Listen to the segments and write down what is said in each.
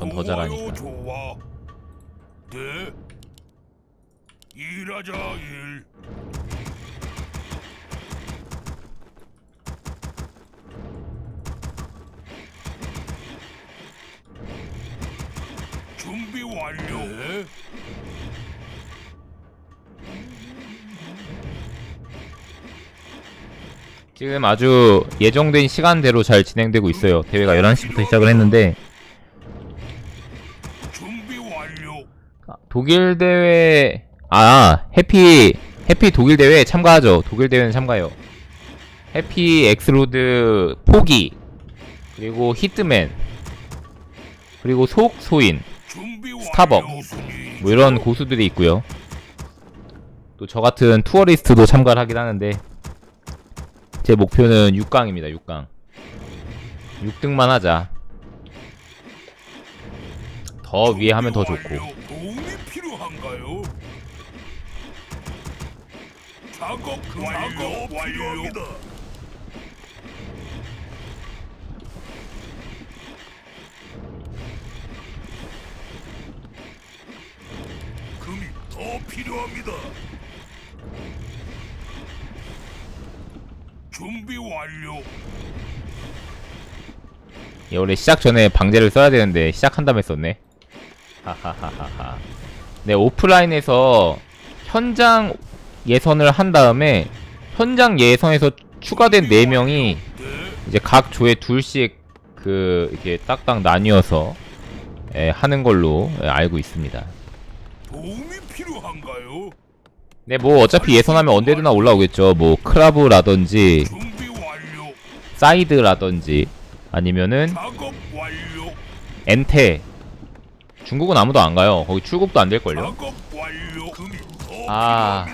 전 더 잘하니까. 좋아. 네. 일하자 일. 준비 완료. 네. 지금 아주 예정된 시간대로 잘 진행되고 있어요. 대회가 11시부터 시작을 했는데 독일 대회 아 해피 해피 독일 대회 참가하죠. 독일 대회는 참가해요. 해피 엑스로드 포기 그리고 히트맨 그리고 속소인. 스타벅. 뭐 이런 고수들이 있고요. 또 저 같은 투어리스트도 참가를 하긴 하는데 제 목표는 6강입니다. 6강. 6등만 하자. 더 위에 하면 더 좋고. 완료. 도움이 필요한가요? 작업 작업 완료입니다. 금이 더 필요합니다. 준비 완료. 예, 원래 시작 전에 방제를 써야 되는데 시작한 다음에 썼네. 하하하하하. 네, 오프라인에서 현장 예선을 한 다음에 현장 예선에서 추가된 4명이 네. 이제 각 조에 둘씩 그 이렇게 딱딱 나뉘어서 예, 하는 걸로 예, 알고 있습니다. 도움이 필요한가요? 네, 뭐 어차피 예선하면 언제든 올라오겠죠. 뭐 크라브라든지 완료. 사이드라든지 아니면은. 엔테. 중국은 아무도 안 가요. 거기 출국도 안 될 걸요. 작업 완료. 금이 더 아.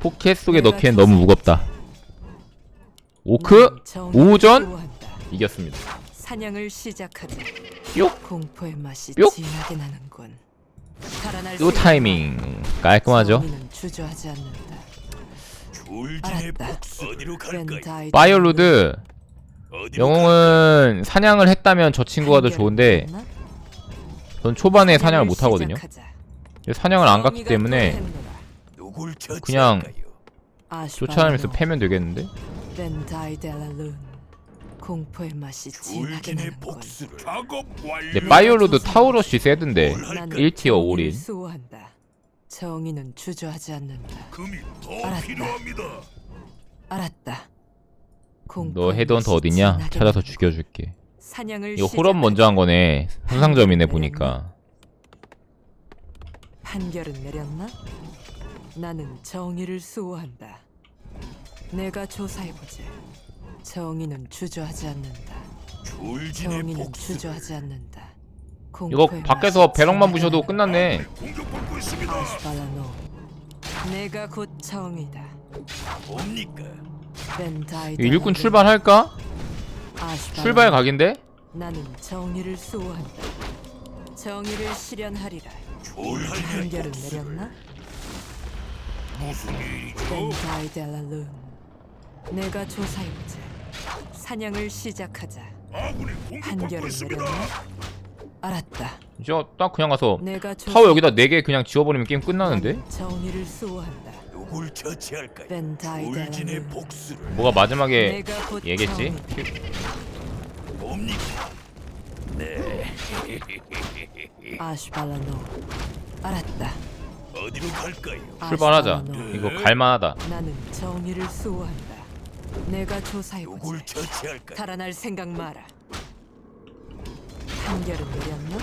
포켓 속에 넣기엔 너무 무겁다. 오크 오전? 이겼습니다. 사냥을 시작하자 뿅. 공포의 맛이 뿅. 진하게 나는군 요 타이밍 깔끔하죠. 주저하지 않는다 알았다. 어디로 영웅은 사냥을 했다면 저 친구가 더 좋은데 전 초반에 사냥을 못 하거든요. 사냥을 안 갔기 때문에 그냥? 쫓아다니면서 패면 되겠는데? 공포의 맛이 진하게. 근데 파이어로드 타우러시 세던데 나는 1티어 정의를 올인 수호한다. 정의는 주저하지 않는다. 금이 더 알았다. 필요합니다. 알았다. 너 헤드헌터 맛이 어디냐? 찾아서. 죽여줄게 사냥을 이거 호럽 먼저 한 거네 현상점이네 보니까 판결은 내렸나? 나는 정의를 수호한다. 내가 조사해보지. 정의는 주저하지 않는다. 정의는. 주저하지 않는다. 이거 밖에서 배럭만 부셔도. 끝났네. 내가 곧 정의다. 뭡니까? 일꾼 출발할까? 출발 각인데? 나는 정의를 수호한다. 정의를 실현하리라. 복수를 내렸나? 무슨 일이죠? 내가 조사해보자. 사냥을 시작하자. 아군이 공격받고 있습니다. 내렸나? 알았다. 저딱 그냥 가서 내가 타워 여기다 4개 그냥 지워버리면 게임 끝나는데? 나는 정의를 수호한다. 누굴? 벤다이 졸진의 델라룬. 복수를 뭐가 마지막에 내가 곧 얘겠지? 뭡니까? 아슈발라노. 알았다. 어디로 갈까요? 출발하자 아슈발라노. 이거 갈만하다 나는 정의를 수호한다. 내가 조사해보자. 누굴 처치할까요? 달아날 생각 마라. 판결은 내렸나?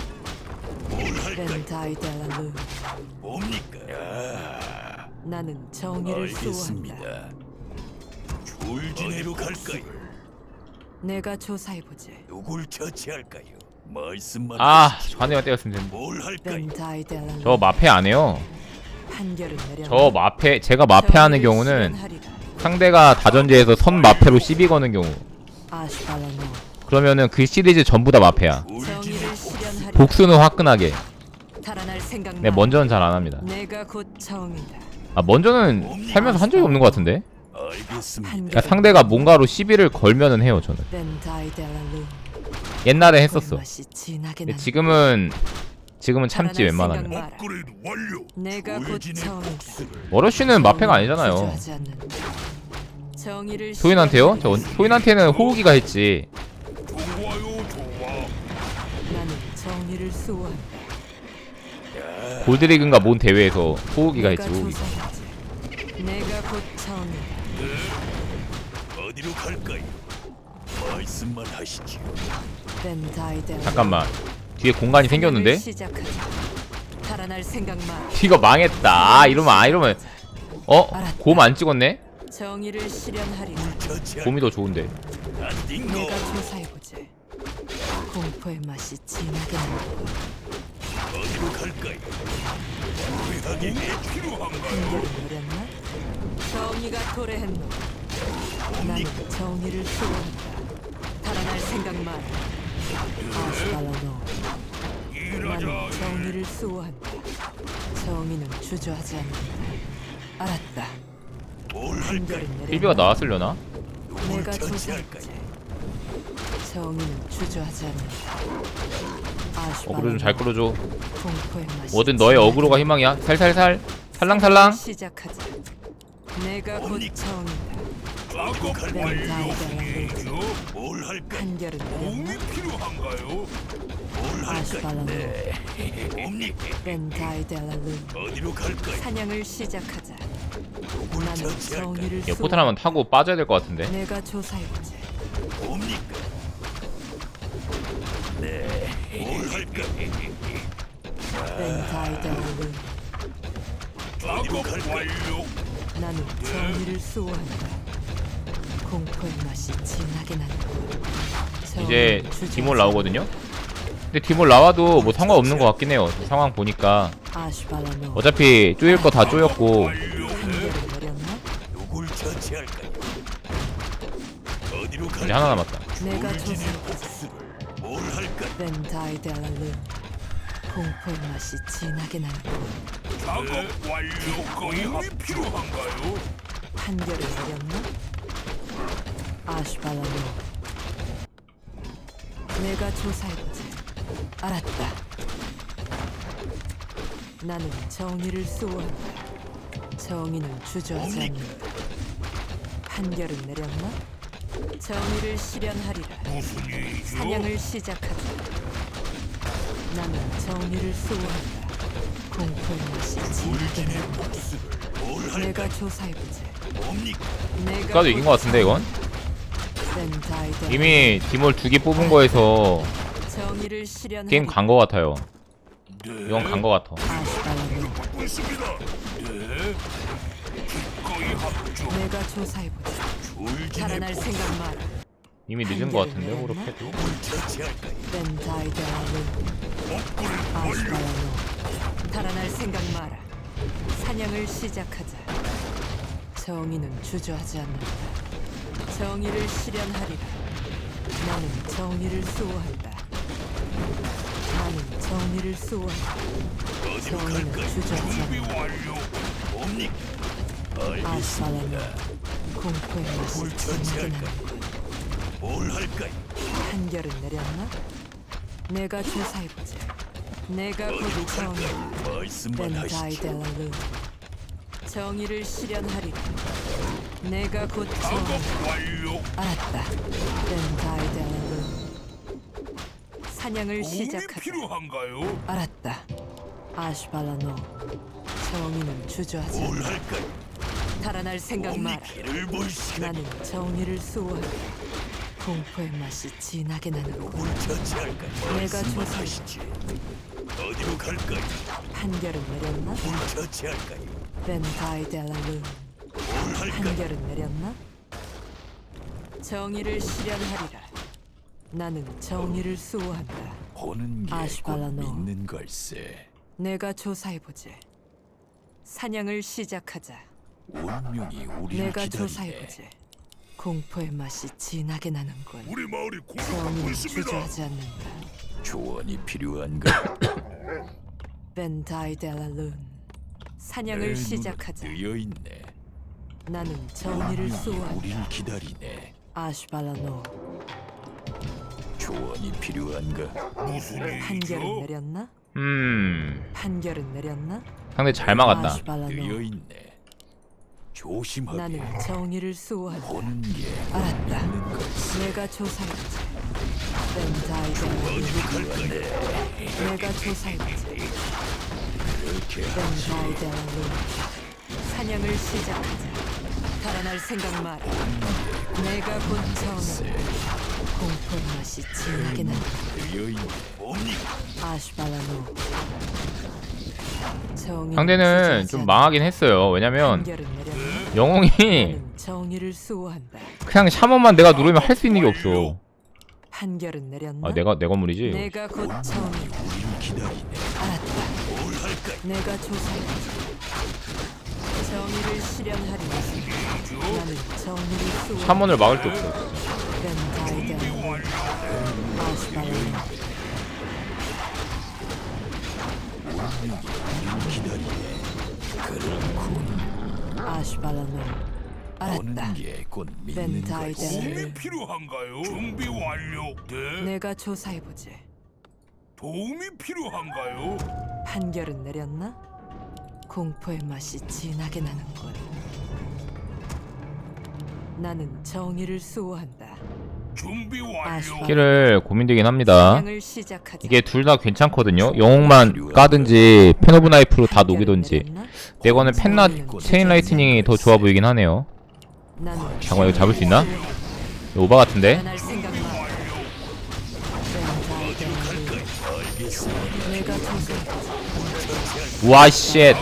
뭘 할까요? 벤다이 델라룬. 뭡니까? 야, 나는 정의를 수호한다. 알겠습니다. 졸진으로 갈까요? 내가 조사해보지. 누굴 처치할까요? 말씀만 아 하십시오. 관대가 때렸으면 되는데 뭘 할까요? 벤다이. 저 마패 안 해요 판결은 내렸나? 저 마패 제가 마패 하는 정의를 경우는. 상대가 다전제에서 선 마패로 시비 거는 경우 아슈발라노. 그러면은 그 시리즈 전부 다 마패야 복수. 복수는 화끈하게 네. 먼저는 잘 안 합니다. 아 먼저는 살면서 한 적이 없는 것 같은데 그러니까 상대가 뭔가로 시비를 걸면은 해요 저는. 옛날에 공포의 했었어. 근데 지금은 지금은 참지 웬만하면. 워러쉬는 마패가 아니잖아요. 토인한테요? 저. 토인한테는 호우기가 했지. 골드리그인가 뭔 대회에서 호우기가 했지. 내가 호우기. 조사하지. 내가 곧 처음이다. 어디로 갈까요? 말씀만 하시지요. 벤다이델. 잠깐만. 뒤에 공간이 생겼는데? 이거 망했다. 아 이러면 아 이러면 어? 곰 안 찍었네? 정의를 실현하리. 처치할 곰이 더 좋은데. 내가 조사해보지. 공포의 맛이 진하게 나고 어디로 갈까요? 우리에게 필요한가요? 노렸나? 정의가 도래했노. 나는 정의를 수호한다. 달아날 생각 마라. 아스발라노. 나는 정의를 수호한다. 정의는 주저하지 않는다. 알았다. 뭘 할까요? 필비가 나왔으려나? 내가 처치할까요? 정의는 주저하지 않는다. 아스발라노. 어그로 좀 잘 끌어줘. 공포의 맛이 뭐든 너의 진하게 어그로가 희망이야. 살살살. 살랑살랑. 시작하자. 내가 곧 처음이다. 작업 벤다이델. 뭘 할까요? 한결은 내렸나? 필요한가요? 뭘 할까요? 아스발라노. 뭡니까? 벤다이델라룬. 어디로 갈까요? 사냥을 시작하자. 누굴 나는 처치할까요? 정의를 얘 수호. 포탄 한번 타고 빠져야 될 것 같은데. 내가 조사해보지. 뭡니까? 나는 정의를 수호한다. 공포의 맛이 진하게 난다. 이제 디몰 나오거든요. 근데 디몰 나와도 뭐 상관없는 것 같긴 해요. 상황 보니까. 어차피 쪼일 거 다 쪼였고? 어디로 이제? 하나 남았다. 내가 뭘 할까요? 벤다이델라룬. 공포의 맛이 진하게 난다. 작업 완료. 거의 필요한가요? 한결을 내렸나? 아슈발라노 내가 조사해보지 알았다 나는 정의를 수호한다 정의는 주저하지 않는다 한결은 내렸나? 정의를 실현하리라 무슨 일이죠? 사냥을 시작하자 나는 정의를 수호한다 공포의 맛이 뭘 할까요? 내가 조사해보지 뭡니까? 내가 국가도 이긴 것 같은데 이건? 이미 디몰 두 개 뽑은 거에서 정의를 실현하리 게임 간 거 같아요. 네. 이건 간 거 같아. 아스발라노 받고 있습니다. 네. 기꺼이 합주. 내가 조사해보지 달아날 생각 마라 이미 늦은 거 같은데 그렇게도. 달아날 생각 마라. 사냥을 시작하자. 정의는 주저하지 않는다. 정의를 실현하리라. 나는 정의를 수호한다. 나는 정의를 수호한다. 정의는? 주저하지 않는다. 알겠습니다. 공포의 처치할까요? 난다 뭘 할까요? 한결은 내렸나? 내가 조사해보지. 내가 어디로 곧 처음이다. 갈까요? 말씀만 하시죠. 벤다이델라룬. 정의를 실현하리라. 내가 곧. 완료. 알았다. 벤 다이델라룬. 사냥을 도움이 시작하자. 필요한가요? 알았다. 아슈발라노. 정의는 주저하지 뭘 않는다. 할까요? 달아날 생각 마라. 길을 볼 시간. 나는 정의를 수호한다. 공포의 맛이 진하게. 누굴 처치할까요? 내가 말씀만 조사해. 하시지. 어디로 갈까요? 한결은 내렸나? 누굴 처치할까요? 벤다이델라룬. 뭘 할까요? 한결은 내렸나? 정의를 실현하리라. 나는 정의를 수호한다. 보는 게곧 아슈발라노. 믿는 걸세. 내가 조사해보지. 사냥을 시작하자. 운명이 우리를 내가 기다리네. 조사해보지. 공포의 맛이 진하게 나는군. 우리 마을이 공격받고 정의는 있습니다. 주저하지 않는다. 조언이 필요한가? 벤 다이델라룬. 사냥을 시작하자. 뜨여 있네. 나는 정의를 운명이. 우리를 기다리네. 아슈발라노. 조언이 필요한가? 판결은 내렸나? 음 판결은 내렸나? 상대 잘 막았다 아슈발라노. 있네. 조심하게 나는 정의를 수호한다. 보는 게 알았다. 내가 조사했지. 벤자이델라 내가 조사했지. 그렇게 벤자이델라 사냥을 시작하자. 달아날 생각 마라. 내가 곧 정의. 공포의 맛이 진하게 난다. 뜨여 있네. 아슈발라노. 상대는 좀. 망하긴 했어요 왜냐면? 영웅이 정의를 수호한다. 그냥 샤먼만 내가 누르면 할 수 있는 게 없어 판결은 내렸나? 아 내가 내 건물이지 내가 곧 정의. 우린 기다리네. 알았다. 내가 조사했지. 정의를 실현하리. 나는 정의를 수호. 샤먼을 막을 게 없어 벤다이델. 아슈발라노. 아슈발라노. 알았다. 보는 게곧 믿는 것. 벤다이델. 필요한가요? 준비 완료. 네. 내가 조사해보지. 도움이 필요한가요? 판결은 내렸나? 공포의 맛이 진하게 나는군. 나는 정의를 수호한다. 준비 완료. 아슈발. 스킬을 고민되긴 합니다. 이게 둘 다 괜찮거든요 영웅만 까든지 펜오브 나이프로 다 녹이든지 근데 이거는 펜라 체인 라이트닝이 더 좋아 보이긴 하네요 나는 잠깐만 이거 잡을 수 있나? 이거 오바 같은데? 우와 쉣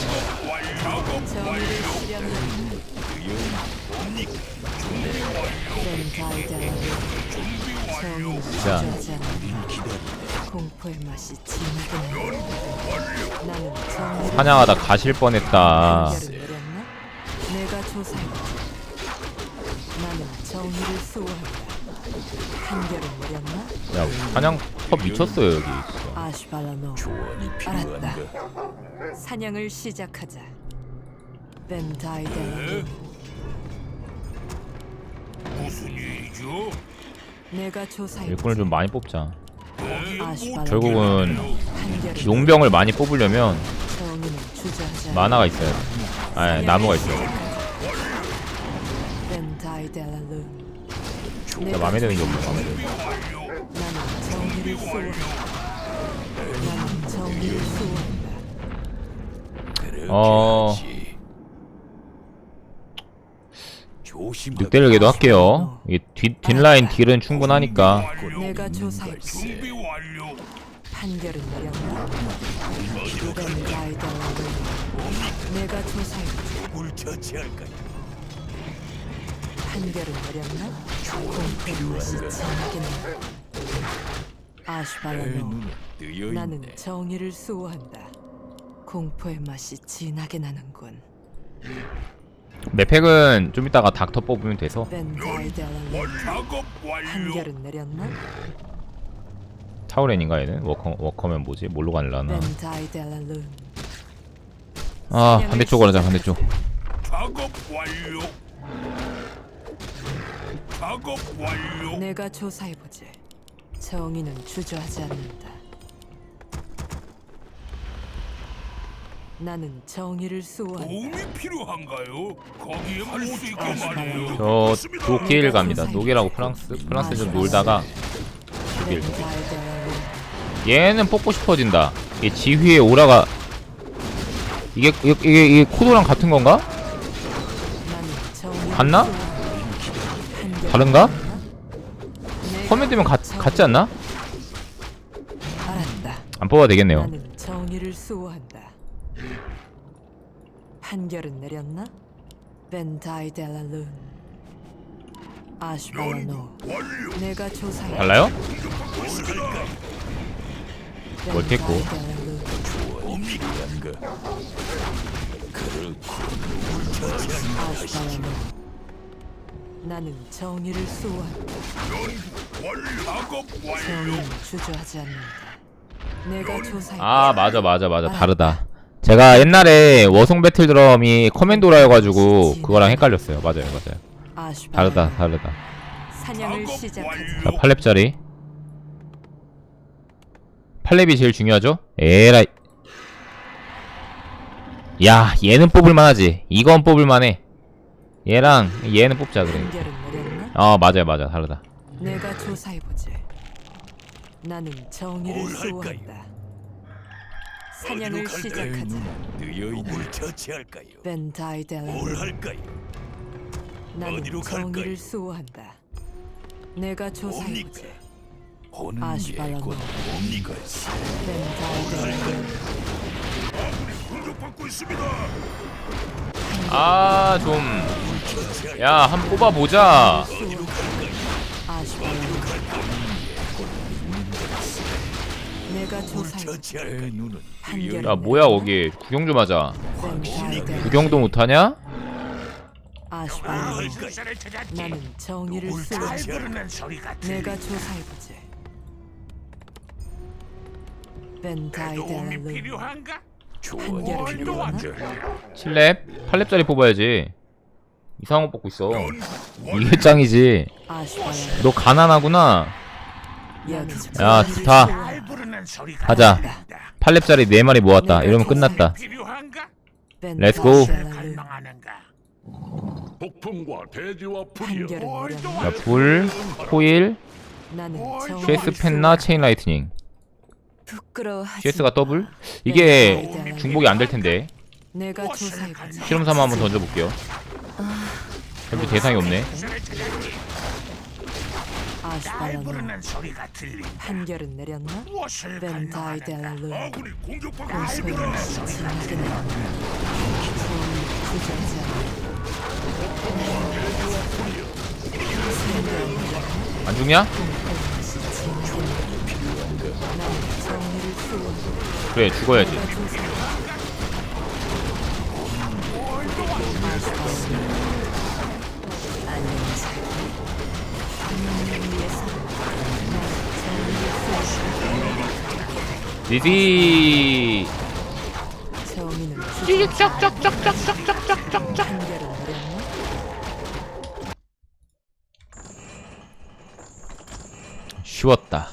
자. 공포의 맛이. 나는 정의를 사냥하다 가실 뻔했다? 내가. 나는 정의를 수호한다. 야 사냥 컵 미쳤어요 여기 아슈발라노. 알았다. 사냥을 시작하자. 벤다이델라. 무슨 일이죠? 내가. 일꾼을 좀 많이 뽑자. 결국은 용병을 많이 뽑으려면 정의는 주저하지 않는다. 만화가 있어야 돼 아, 나무가 있어 벤다이델라룬. 야 맘에 드는 게 없어 맘에 드는 게 나는 정의를 수호한다. 나는 정의를 수호한다. 그렇게 어. 하지. 조심하게. 늑대를게도 할게요 이게 뒷, 뒷라인 딜은 충분하니까 내가 뜨여 나는. 정의를 수호한다. 공포의 맛이 진하게 나는군. 맵팩은 좀 이따가 닥터 뽑으면 돼서 벤다이델라룬. 작업 완료. 판결은 내렸나? 타우렌인가 얘는? 워커, 워커면 뭐지? 뭘로 벤다이델라룬. 아 반대쪽으로 하자 반대쪽 작업 완료. 작업 완료. 내가 조사해보지. 정의는 주저하지 않는다. 나는 정의를 수호한다. 도움이 필요한가요? 거기에 할수 있게 말이에요. 저 독일 갑니다 독일하고 프랑스 프랑스 좀 놀다가 독일 벤다이델라룬. 얘는 뽑고 싶어진다 이 지휘의 오라가 이게 이게, 이게, 이게 코도랑 같은 건가? 같나? 다른가? 커맨드면 같, 정- 같지 않나? 안 뽑아도 되겠네요 나는 정의를 수호한다. 판결은 내렸나? 벤다이델라룬. 아슈발라노. 내가 조사해. 달라요? 아슈발라노. 나는 정의를 완료. 정의는 주저하지 않는다. 내가 조사해. 아 맞아 맞아 맞아 다르다 제가 옛날에 워송 배틀 드럼이 커맨도라여가지고 그거랑 헷갈렸어요 맞아요 맞아요 아슈발라노. 다르다 다르다 사냥을 작업 시작하자. 완료. 자 8렙짜리 팔렙이 제일 중요하죠? 에라이. 야, 얘는 뽑을만하지. 이건 뽑을만해. 얘랑 얘는 뽑자 그래. 아 맞아요 맞아 다르다. 내가 조사해보지. 나는 정의를? 수호한다. 사냥을 시작하자. 뜨여있는 처치할까요? 뭘 할까요? 나는 어디로 정의를? 수호한다. 내가 조사해보지. 보는 게 아슈발라노. 곧 뭡니까? 벤타이델라. 공격받고 있습니다. 아 좀. 야 한 뽑아 보자. 아슈발 내가 조사해보지. 처치할까요? 눈은 판결은 야 뭐야 거기 구경 좀 하자. 구경도 못하냐? 아슈발라노. 수사를 찾았지. 나는 정의를 수호한다. 부르는 소리가 들리. 내가 조사해보지. 도움이 벤타이델라. 필요한가? 내렸나? 도와줄? 7렙? 8렙짜리 뽑아야지. 이상한 거 뽑고 있어. 이게 짱이지. 아슈발라노. 너 가난하구나. 여기서 야, 좋다. 가자. 8렙짜리 4마리 모았다. 이러면 끝났다. 렛츠고. 폭풍과 대지와 불이여. 자, 불, 코일, CS 펜나 체인 라이트닝. CS가 더블? 이게 중복이 안 될 텐데. 실험 삼아 한번 던져볼게요. 별로 대상이 없네. 아스파라거스는 소리가 들린다. 판결은 내렸나? 무엇을 간다하다 어군이 공격받고 있습니다. 진하게 내렸나? 안 죽냐? 그래 죽어야지. 디디! 정의는 쩍쩍쩍쩍쩍쩍쩍쩍쩍? 쉬웠다.